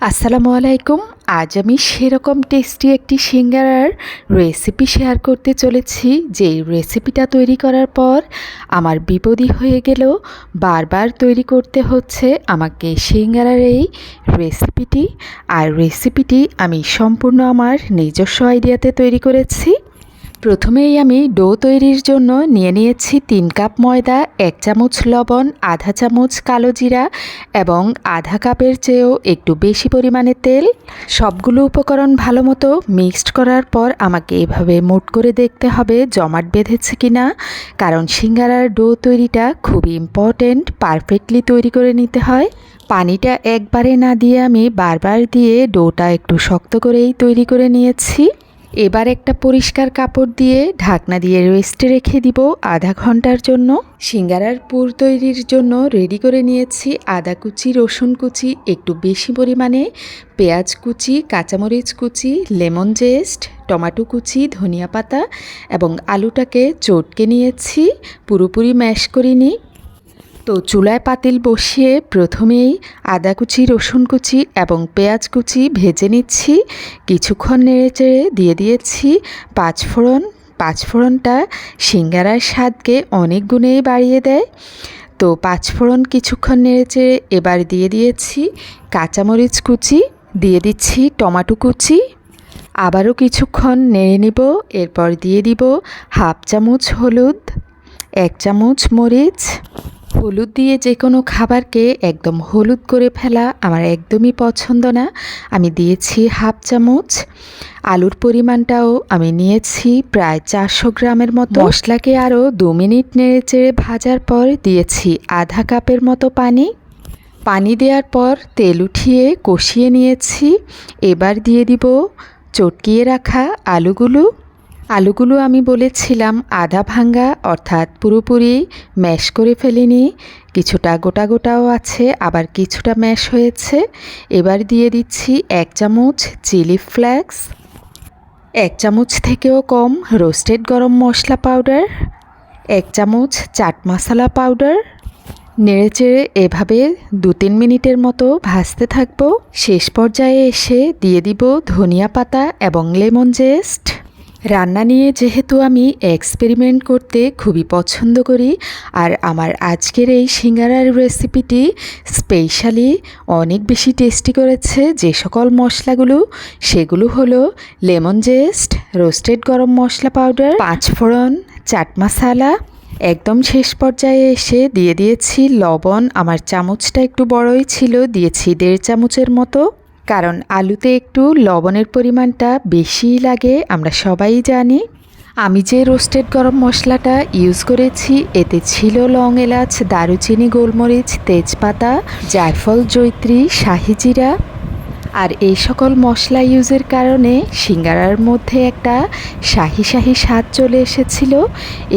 আসসালামু আলাইকুম। আজ আমি সেরকম টেস্টি একটি সিঙ্গারার রেসিপি শেয়ার করতে চলেছি যে রেসিপিটা তৈরি করার পর আমার বিপদই হয়ে গেল বারবার তৈরি করতে হচ্ছে আমাকে সিঙ্গারার এই রেসিপিটি। আর রেসিপিটি আমি সম্পূর্ণ আমার নিজস্ব আইডিয়াতে তৈরি করেছি। প্রথমেই আমি ডো তৈরির জন্য নিয়ে নিয়েছি তিন কাপ ময়দা, এক চামচ লবণ, আধা চামচ কালো জিরা এবং আধা কাপের চেয়েও একটু বেশি পরিমাণে তেল। সবগুলো উপকরণ ভালো মতো মিক্সড করার পর আমাকে এভাবে মোট করে দেখতে হবে জমাট বেঁধেছে কি না কারণ সিঙ্গারার ডো তৈরিটা খুবই ইম্পর্টেন্ট পারফেক্টলি তৈরি করে নিতে হয়। পানিটা একবারে না দিয়ে আমি বারবার দিয়ে ডোটা একটু শক্ত করেই তৈরি করে নিয়েছি। এবার একটা পরিষ্কার কাপড় দিয়ে ঢাকনা দিয়ে রেস্টে রেখে দিব আধা ঘণ্টার জন্য। সিঙ্গারার পুর তৈরির জন্য রেডি করে নিয়েছি আদা কুচি, রসুন কুচি, একটু বেশি পরিমাণে পেঁয়াজ কুচি, কাঁচামরিচ কুচি, লেমন জেস্ট টমাটো কুচি, ধনিয়া পাতা এবং আলুটাকে চটকে নিয়েছি। পুরোপুরি ম্যাশ করিনি। তো চুলায় পাতিল বসিয়ে প্রথমেই আদা কুচি, রসুন কুচি এবং পেঁয়াজ কুচি ভেজে নিচ্ছি। কিছুক্ষণ নেড়ে চেড়ে দিয়ে দিয়েছি পাঁচফোড়ন। পাঁচফোড়নটা সিঙ্গারার স্বাদকে অনেক গুণেই বাড়িয়ে দেয়। তো পাঁচফোড়ন কিছুক্ষণ নেড়ে চেড়ে এবার দিয়ে দিয়েছি কাঁচামরিচ কুচি, দিয়ে দিচ্ছি টমাটো কুচি। আবারও কিছুক্ষণ নেড়ে নিব, এরপর দিয়ে দিব হাফ চামচ হলুদ, এক চামচ মরিচ। হলুদ দিয়ে যে কোনো খাবারকে একদম হলুদ করে ফেলা আমার একদমই পছন্দ না। আমি দিয়েছি হাফ চামচ। আলুর পরিমাণটাও আমি নিয়েছি প্রায় চারশো গ্রামের মতো। মশলাকে আরও দু মিনিট নেড়ে চেড়ে ভাজার পর দিয়েছি আধা কাপের মতো পানি। পানি দেওয়ার পর তেল উঠিয়ে কষিয়ে নিয়েছি। এবার দিয়ে দিব চটকিয়ে রাখা আলুগুলো। আলুগুলো আমি বলেছিলাম আধা ভাঙ্গা, অর্থাৎ পুরোপুরি ম্যাশ করে ফেলিনি। কিছুটা গোটা গোটাও আছে, আবার কিছুটা ম্যাশ হয়েছে। এবার দিয়ে দিচ্ছি এক চামচ চিলি ফ্লেক্স, এক চামচ থেকেও কম রোস্টেড গরম মশলা পাউডার, এক চামচ চাট মশলা পাউডার। নেড়েচেড়ে এভাবে দু তিন মিনিটের মতো ভাজতে থাকব। শেষ পর্যায়ে এসে দিয়ে দিব ধনিয়া পাতা এবং লেমন জেস্ট। রান্না নিয়ে যেহেতু আমি এক্সপেরিমেন্ট করতে খুবই পছন্দ করি, আর আমার আজকের এই সিঙ্গারার রেসিপিটি স্পেশালি অনেক বেশি টেস্টি করেছে যে সকল মশলাগুলো, সেগুলো হলো লেমন জেস্ট রোস্টেড গরম মশলা পাউডার পাঁচফোড়ন, চাট মশালা। একদম শেষ পর্যায়ে এসে দিয়ে দিয়েছি লবণ, আমার চামচটা একটু বড়ই ছিল, দিয়েছি দেড় চামচের মতো। কারণ আলুতে একটু লবণের পরিমাণটা বেশি লাগে, আমরা সবাই জানি। আমি যে রোস্টেড গরম মশলাটা ইউজ করেছি, এতে ছিল লং এলাচ, দারুচিনি, গোলমরিচ, তেজপাতা, জায়ফল জৈত্রী শাহি জিরা আর এই সকল মশলা ইউজের কারণে সিঙ্গারার মধ্যে একটা শাহি শাহি স্বাদ চলে এসেছিল।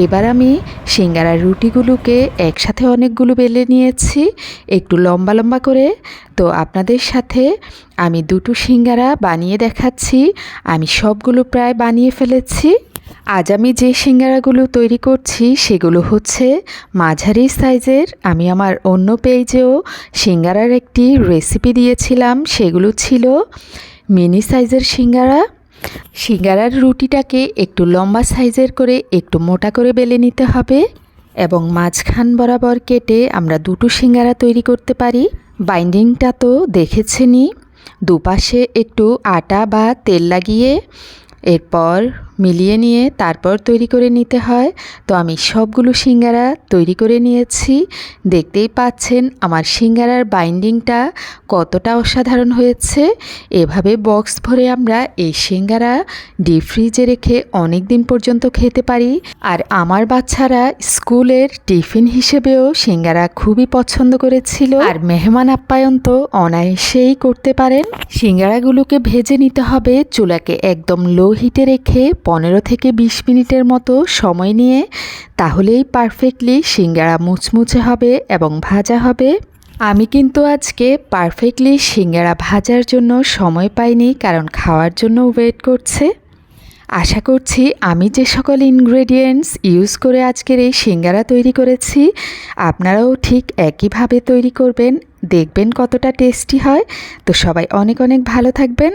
এবার আমি সিঙ্গারার রুটিগুলোকে একসাথে অনেকগুলো বেলে নিয়েছি, একটু লম্বা লম্বা করে। তো আপনাদের সাথে আমি দুটো সিঙ্গারা বানিয়ে দেখাচ্ছি। আমি সবগুলো প্রায় বানিয়ে ফেলেছি। আজ আমি যে সিঙ্গারাগুলো তৈরি করছি, সেগুলো হচ্ছে মাঝারি সাইজের। আমি আমার অন্য পেজেও সিঙ্গারার একটি রেসিপি দিয়েছিলাম, সেগুলো ছিল মিনি সাইজের সিঙ্গারা। সিঙ্গারার রুটিটাকে একটু লম্বা সাইজের করে, একটু মোটা করে বেলে নিতে হবে এবং মাঝখান বরাবর কেটে আমরা দুটো সিঙ্গারা তৈরি করতে পারি। বাইন্ডিংটা তো দেখেছেনি দুপাশে একটু আটা বা তেল লাগিয়ে, এরপর মিলিয়ে নিয়ে তারপর তৈরি করে নিতে হয়। তো আমি সবগুলো সিঙ্গারা তৈরি করে নিয়েছি। দেখতেই পাচ্ছেন আমার সিঙ্গারার বাইন্ডিংটা কতটা অসাধারণ হয়েছে। এভাবে বক্স ভরে আমরা এই সিঙ্গারা ডিপ ফ্রিজে রেখে অনেক দিন পর্যন্ত খেতে পারি। আর আমার বাচ্চারা স্কুলের টিফিন হিসেবেও সিঙ্গারা খুবই পছন্দ করেছিল। আর মেহমান আপ্যায়ন তো অনায়াসেই করতে পারেন। সিঙ্গারাগুলোকে ভেজে নিতে হবে চুলাকে একদম লো হিটে রেখে পনেরো থেকে বিশ মিনিটের মতো সময় নিয়ে তাহলেই পারফেক্টলি সিঙ্গারা মুচমুচে হবে এবং ভাজা হবে। আমি কিন্তু আজকে পারফেক্টলি সিঙ্গারা ভাজার জন্য সময় পাইনি কারণ খাওয়ার জন্য ওয়েট করছে। আশা করছি আমি যে সকল ইনগ্রেডিয়েন্টস ইউজ করে আজকের এই সিঙ্গারা তৈরি করেছি, আপনারাও ঠিক একইভাবে তৈরি করবেন, দেখবেন কতটা টেস্টি হয়। তো সবাই অনেক অনেক ভালো থাকবেন।